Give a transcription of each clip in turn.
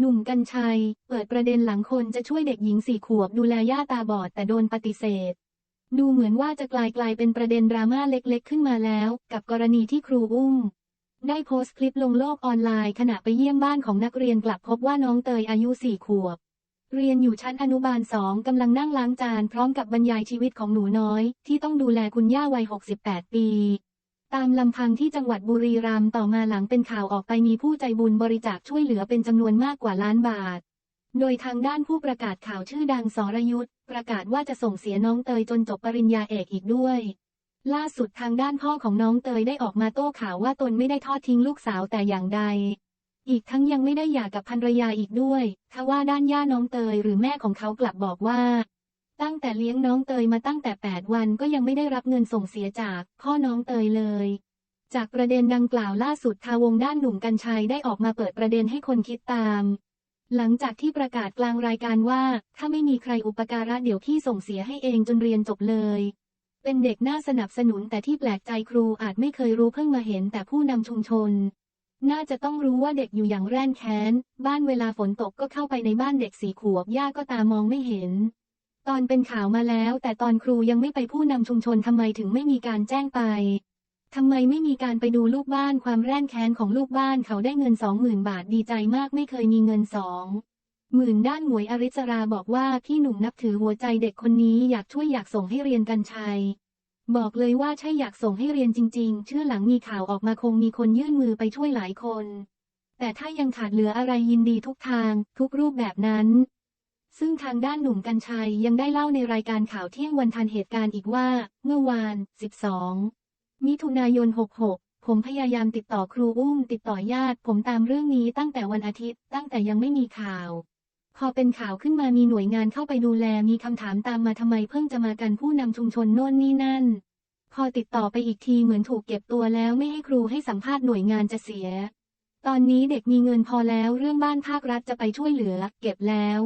หนุ่มกัญชัย เปิดประเด็นหลังคนจะช่วยเด็กหญิงสี่ขวบดูแลย่าตาบอดแต่โดนปฏิเสธ ดูเหมือนว่าจะกลายกลายเป็นประเด็นดราม่าเล็กๆ ขึ้นมาแล้ว กับกรณีที่ครูอุ้ม ได้โพสต์คลิปลงโลกออนไลน์ขณะไปเยี่ยมบ้านของนักเรียนกลับพบว่าน้องเตยอายุสี่ขวบ เรียนอยู่ชั้นอนุบาลสองกำลังนั่งล้างจานพร้อมกับบรรยายชีวิตของหนูน้อย ที่ต้องดูแลคุณย่าวัย 68 ปี ตามลำพังที่จังหวัดบุรีรัมย์ต่อมาหลังเป็นข่าวออกไปมีผู้ใจบุญบริจาคช่วยเหลือเป็นจำนวนมากกว่าล้านบาท โดยทางด้านผู้ประกาศข่าวชื่อดังสรยุทธ์ประกาศว่าจะส่งเสียน้องเตยจนจบปริญญาเอกอีกด้วย ล่าสุดทางด้านพ่อของน้องเตยได้ออกมาโต้ข่าวว่าตนไม่ได้ทอดทิ้งลูกสาวแต่อย่างใด อีกทั้งยังไม่ได้หย่ากับภรรยาอีกด้วยทว่าด้านย่าน้องเตยหรือแม่ของเขากลับบอกว่า งแต่เลี้ยงน้องเตยมาตั้งแต่ 8 วันก็ยังไม่ได้รับเงินส่งเสียจากพ่อน้องเตยเลย จากประเด็นดังกล่าวล่าสุดทาวงด้านหนุ่มกัญชัยได้ออกมาเปิดประเด็นให้คนคิดตาม หลังจากที่ประกาศกลางรายการว่า ถ้าไม่มีใครอุปการะเดี๋ยวพี่ส่งเสียให้เองจนเรียนจบเลย เป็นเด็กน่าสนับสนุนแต่ที่แปลกใจครูอาจไม่เคยรู้เพิ่งมาเห็นแต่ผู้นำชุมชนน่าจะต้องรู้ว่าเด็กอยู่อย่างแร่นแค้น บ้านเวลาฝนตกก็เข้าไปในบ้านเด็กสี่ขวบย่าก็ตามองไม่เห็น ตอนเป็นข่าวมาแล้ว แต่ตอนครูยังไม่ไปผู้นำชุมชนทำไมถึงไม่มีการแจ้งไปทำไมไม่มีการไปดูลูกบ้านความแร่นแค้นของลูกบ้านเขาได้เงินสองหมื่นบาทดีใจมากไม่เคยมีเงินสองหมื่นด้านหมวยอริสราบอกว่าพี่หนุ่มนับถือหัวใจเด็กคนนี้อยากช่วยอยากส่งให้เรียนกันชัย บอกเลยว่าใช่อยากส่งให้เรียนจริง ๆ เชื่อหลังมีข่าวออกมาคงมีคนยื่นมือไปช่วยหลายคน แต่ถ้ายังขาดเหลืออะไรยินดีทุกทาง ทุกรูปแบบนั้น ซึ่งทางด้านหนุ่มกัญชัยยังได้เล่าในรายการข่าวเที่ยงวันทันเหตุการณ์อีกว่า เมื่อวาน 12 มิถุนายน 66 ผมพยายามติดต่อครูอุ้ม ติดต่อญาติ ผมตามเรื่องนี้ตั้งแต่วันอาทิตย์ ตั้งแต่ยังไม่มีข่าว พอเป็นข่าวขึ้นมามีหน่วยงานเข้าไปดูแลมีคำถามตามมาทำไมเพิ่งจะมากันผู้นำชุมชนโน่นนี่นั่น พอติดต่อไปอีกทีเหมือนถูกเก็บตัวแล้วไม่ให้ครูให้สัมภาษณ์หน่วยงานจะเสีย ตอนนี้เด็กมีเงินพอแล้วเรื่องบ้านภาครัฐจะไปช่วยเหลือ เก็บแล้ว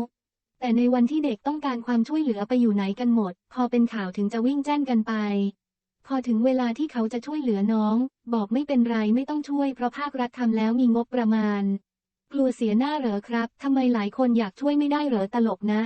แต่ในวันที่เด็กต้องการความช่วยเหลือไปอยู่ไหนกันหมด พอเป็นข่าวถึงจะวิ่งแจ้นกันไป พอถึงเวลาที่เขาจะช่วยเหลือน้อง บอกไม่เป็นไรไม่ต้องช่วยเพราะภาครัฐทำแล้วมีงบประมาณ กลัวเสียหน้าเหรอครับทำไมหลายคนอยากช่วยไม่ได้เหรอตลกนะ